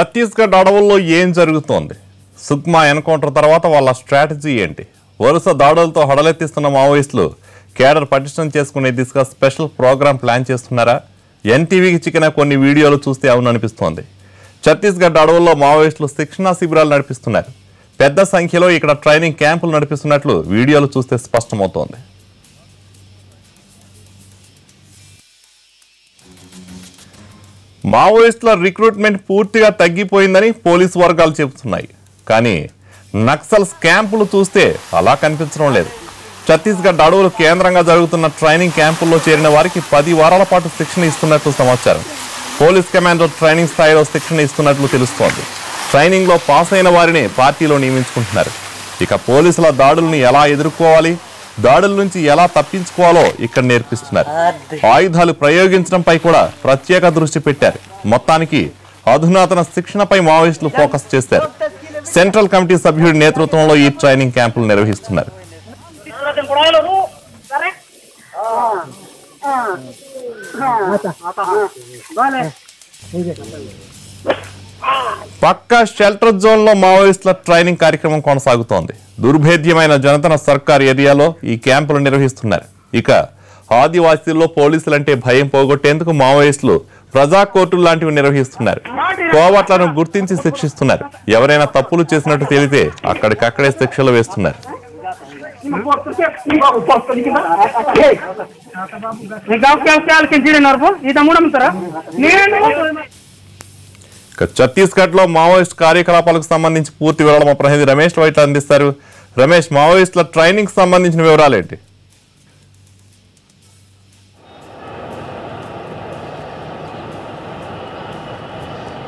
ఛత్తీస్గఢ్ అడవుల్లో ఏం జరుగుతోంది? సుక్మా ఎన్కౌంటర్ తర్వాత వాళ్ళ స్ట్రాటజీ ఏంటి? వరుస దాడులతో హడలెత్తిస్తున్న మావోయిస్టులు కేడర్ పటిష్టం చేసుకునే దిశగా స్పెషల్ ప్రోగ్రాం ప్లాన్ చేస్తున్నారా? ఎన్టీవీకి చిక్కిన కొన్ని వీడియోలు చూస్తే అవును అనిపిస్తోంది ఛత్తీస్గఢ్ అడవుల్లో మావోయిస్టులు శిక్షణా శిబిరాలు నడిపిస్తున్నారు. పెద్ద సంఖ్యలో ఇక్కడ ట్రైనింగ్ క్యాంపులు నడిపిస్తున్నట్లు వీడియోలు చూస్తే స్పష్టమవుతోంది. మావోయిస్టుల రిక్రూట్మెంట్ పూర్తిగా తగ్గిపోయిందని పోలీసు వర్గాలు చెబుతున్నాయి. కానీ నక్సల్స్ క్యాంపులు చూస్తే అలా కనిపించడం లేదు. ఛత్తీస్గఢ్ అడవులు కేంద్రంగా జరుగుతున్న ట్రైనింగ్ క్యాంపుల్లో చేరిన వారికి పది వారాల పాటు శిక్షణ ఇస్తున్నట్లు సమాచారం. పోలీస్ కమాండో ట్రైనింగ్ స్థాయిలో శిక్షణ ఇస్తున్నట్లు తెలుస్తోంది. ట్రైనింగ్లో పాస్ అయిన వారిని పార్టీలో నియమించుకుంటున్నారు. ఇక పోలీసుల దాడుల్ని ఎలా ఎదుర్కోవాలి? దాడుల నుంచి ఎలా తప్పించుకోవాలో ఇక్కడ నేర్పిస్తున్నారు ఆయుధాలు ప్రయోగించడంపై కూడా ప్రత్యేక దృష్టి పెట్టారు మొత్తానికి అధునాతన శిక్షణపై మావోయిస్టులు ఫోకస్ చేశారు సెంట్రల్ కమిటీ సభ్యుడి నేతృత్వంలో ఈ ట్రైనింగ్ క్యాంపులు నిర్వహిస్తున్నారు పక్కా షెల్టర్ జోన్లో మావోయిస్టుల ట్రైనింగ్ కార్యక్రమం కొనసాగుతోంది దుర్భేద్యమైన జనతన సర్కార్ ఏరియాలో ఈ క్యాంపులు నిర్వహిస్తున్నారు ఇక ఆదివాసీల్లో పోలీసులంటే భయం పోగొట్టేందుకు మావోయిస్టులు ప్రజా కోర్టులు లాంటివి నిర్వహిస్తున్నారు కోవట్లను గుర్తించి శిక్షిస్తున్నారు ఎవరైనా తప్పులు చేసినట్టు తెలితే అక్కడికక్కడే శిక్షలు వేస్తున్నారు Ima ఛత్తీస్గఢ్లో మావోయిస్ట్ కార్యకలాపాలకు సంబంధించి పూర్తి వివరాలు మా ప్రతినిధి రమేష్ వైట్ అందిస్తారు. రమేష్ మావోయిస్టుల ట్రైనింగ్ సంబంధించిన వివరాలు ఏంటి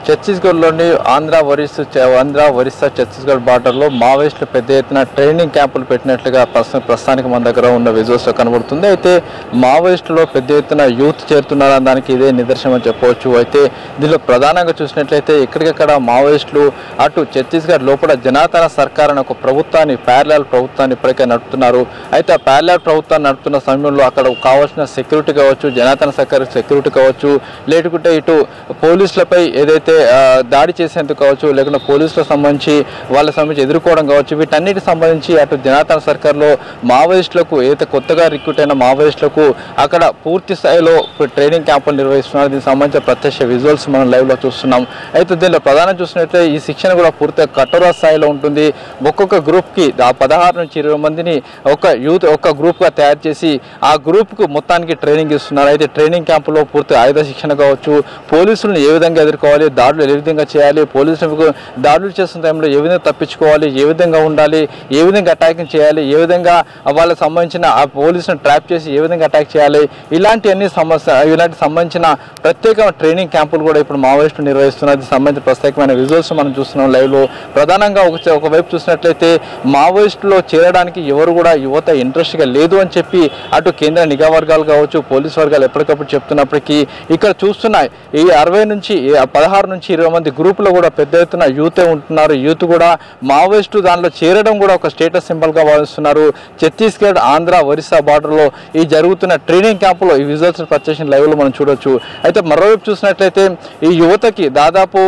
ఛత్తీస్గఢ్లోని ఆంధ్ర ఒరిస్సా చ- ఆంధ్ర ఒరిస్సా ఛత్తీస్గఢ్ బార్డర్లో మావోయిస్టులు పెద్ద ఎత్తున ట్రైనింగ్ క్యాంపులు పెట్టినట్లుగా ప్రస్తుతానికి మన దగ్గర ఉన్న విజువల్స్లో కనబడుతుంది. అయితే మావోయిస్టులో పెద్ద ఎత్తున యూత్ చేరుతున్నారని దానికి ఇదే నిదర్శనం అని చెప్పవచ్చు. అయితే దీనిలో ప్రధానంగా చూసినట్లయితే ఇక్కడికక్కడ మావోయిస్టులు అటు ఛత్తీస్గఢ్ లోపల జనాతన సర్కార్ అనే ఒక ప్రభుత్వాన్ని ప్యారలాల్ ప్రభుత్వాన్ని ఇప్పటికే నడుపుతున్నారు. అయితే ఆ ప్యారలాల్ ప్రభుత్వాన్ని నడుపుతున్న సమయంలో అక్కడ కావాల్సిన సెక్యూరిటీ కావచ్చు జనాతన సర్కార్ సెక్యూరిటీ కావచ్చు లేకుంటే ఇటు పోలీసులపై ఏదైతే ఆ, దాడి చేసేందుకు కావచ్చు లేకుంటే పోలీసులకు సంబంధించి వాళ్ళకి సంబంధించి ఎదుర్కోవడం కావచ్చు వీటన్నిటికి సంబంధించి అటు జనాతన సర్కార్లో మావోయిస్టులకు ఏదైతే కొత్తగా రిక్రూట్ అయిన మావోయిస్టులకు అక్కడ పూర్తి స్థాయిలో ట్రైనింగ్ క్యాంపులు నిర్వహిస్తున్నారు. దీనికి సంబంధించిన ప్రత్యక్ష విజువల్స్ మనం లైవ్లో చూస్తున్నాం. అయితే దీనిలో ప్రధానం చూసినట్లయితే ఈ శిక్షణ కూడా పూర్తిగా కఠోర స్థాయిలో ఉంటుంది. ఒక్కొక్క గ్రూప్కి ఆ పదహారు నుంచి ఇరవై మందిని ఒక యూత్ ఒక గ్రూప్గా తయారు చేసి ఆ గ్రూప్కు మొత్తానికి ట్రైనింగ్ ఇస్తున్నారు. అయితే ట్రైనింగ్ క్యాంపులో పూర్తి ఆయుధ శిక్షణ కావచ్చు పోలీసులను ఏ విధంగా ఎదుర్కోవాలి దాడులు ఏ విధంగా చేయాలి? పోలీసులకు దాడులు చేస్తున్న టైంలో ఏ విధంగా తప్పించుకోవాలి? ఏ విధంగా ఉండాలి? ఏ విధంగా అటాకింగ్ చేయాలి? ఏ విధంగా వాళ్ళకి సంబంధించిన ఆ పోలీసును ట్రాప్ చేసి ఏ విధంగా అటాక్ చేయాలి? ఇలాంటి అన్ని సమస్య ఇలాంటి సంబంధించిన ప్రత్యేక ట్రైనింగ్ క్యాంపులు కూడా ఇప్పుడు మావోయిస్టులు నిర్వహిస్తున్నది సంబంధించిన ప్రత్యేకమైన విజువల్స్ మనం చూస్తున్నాం లైవ్లో. ప్రధానంగా ఒక ఒకవైపు చూసినట్లయితే మావోయిస్టులో చేరడానికి ఎవరు కూడా యువత ఇంట్రెస్ట్గా లేదు అని చెప్పి అటు కేంద్ర నిఘా వర్గాలు కావచ్చు పోలీస్ వర్గాలు ఎప్పటికప్పుడు చెప్తున్నప్పటికీ ఇక్కడ చూస్తున్నాయి. ఈ అరవై నుంచి పదహారు నుంచి ఇరవై మంది గ్రూపులో కూడా పెద్ద ఎత్తున యూతే ఉంటున్నారు. యూత్ కూడా మావోయిస్టు దానిలో చేరడం కూడా ఒక స్టేటస్ సింబల్గా భావిస్తున్నారు. ఛత్తీస్గఢ్ ఆంధ్ర ఒరిస్సా బార్డర్లో ఈ జరుగుతున్న ట్రైనింగ్ క్యాంపులో ఈ విజువల్స్ పర్చేషన్ లైవ్లో మనం చూడొచ్చు. అయితే మరోవైపు చూసినట్లయితే ఈ యువతకి దాదాపు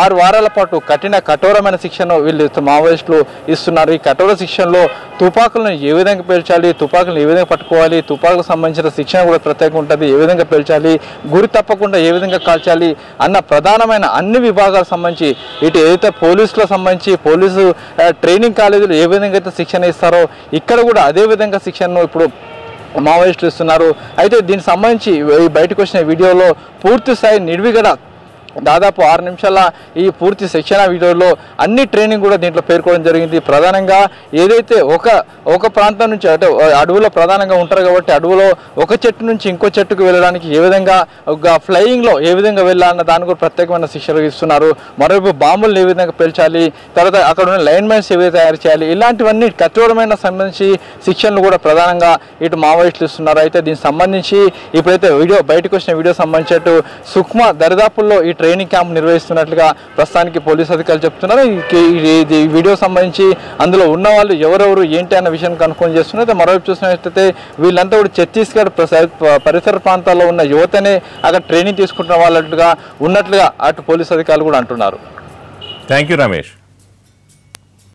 ఆరు వారాల పాటు కఠిన కఠోరమైన శిక్షను వీళ్ళు మావోయిస్టులు ఇస్తున్నారు. ఈ కఠోర శిక్షణలో తుపాకులను ఏ విధంగా పేల్చాలి? తుపాకులను ఏ విధంగా పట్టుకోవాలి? తుపాకులకు సంబంధించిన శిక్షణ కూడా ప్రత్యేకంగా ఉంటుంది. ఏ విధంగా పేల్చాలి? గురి తప్పకుండా ఏ విధంగా కాల్చాలి? అన్న ప్రధానమైన అన్ని విభాగాలకు సంబంధించి ఇటు ఏదైతే పోలీసులకు సంబంధించి పోలీసు ట్రైనింగ్ కాలేజీలు ఏ విధంగా అయితే శిక్షణ ఇస్తారో ఇక్కడ కూడా అదే విధంగా శిక్షణను ఇప్పుడు మావోయిస్టులు ఇస్తున్నారు. అయితే దీనికి సంబంధించి బయటకు వచ్చిన వీడియోలో పూర్తి స్థాయి నిర్విగడ దాదాపు ఆరు నిమిషాల ఈ పూర్తి శిక్షణ వీడియోలో అన్ని ట్రైనింగ్ కూడా దీంట్లో పేర్కోవడం జరిగింది. ప్రధానంగా ఏదైతే ఒక ఒక ప్రాంతం నుంచి అంటే అడవులో ప్రధానంగా ఉంటారు కాబట్టి అడవులో ఒక చెట్టు నుంచి ఇంకో చెట్టుకు వెళ్ళడానికి ఏ విధంగా ఒక ఫ్లయింగ్లో ఏ విధంగా వెళ్ళాలన్న దాని కూడా ప్రత్యేకమైన శిక్షలు ఇస్తున్నారు. మరోవైపు బాంబులు ఏ విధంగా పేల్చాలి తర్వాత అక్కడ ఉన్న లైన్ మైన్స్ ఏ విధంగా తయారు చేయాలి ఇలాంటివన్నీ కఠోరమైన సంబంధించి శిక్షణలు కూడా ప్రధానంగా ఇటు మావోయిస్టులు ఇస్తున్నారు. అయితే దీనికి సంబంధించి ఇప్పుడైతే వీడియో బయటకు వచ్చిన వీడియో సంబంధించినట్టు సుక్మా దరిదాపుల్లో ఈ ట్రైన్ ట్రైనింగ్ క్యాంప్ నిర్వహిస్తున్నట్లుగా ప్రస్తుతానికి పోలీసు అధికారులు చెప్తున్నారు. ఈ వీడియో సంబంధించి అందులో ఉన్న వాళ్ళు ఎవరెవరు ఏంటి అన్న విషయాన్ని కనుక్కొని చేస్తున్నారు. మరోవైపు చూసినట్లయితే వీళ్ళంతా కూడా ఛత్తీస్గఢ్ ప్రస- పరిసర ప్రాంతాల్లో ఉన్న యువతనే అక్కడ ట్రైనింగ్ తీసుకుంటున్న వాళ్ళట్టుగా ఉన్నట్లుగా అటు పోలీసు అధికారులు కూడా అంటున్నారు. Thank you Ramesh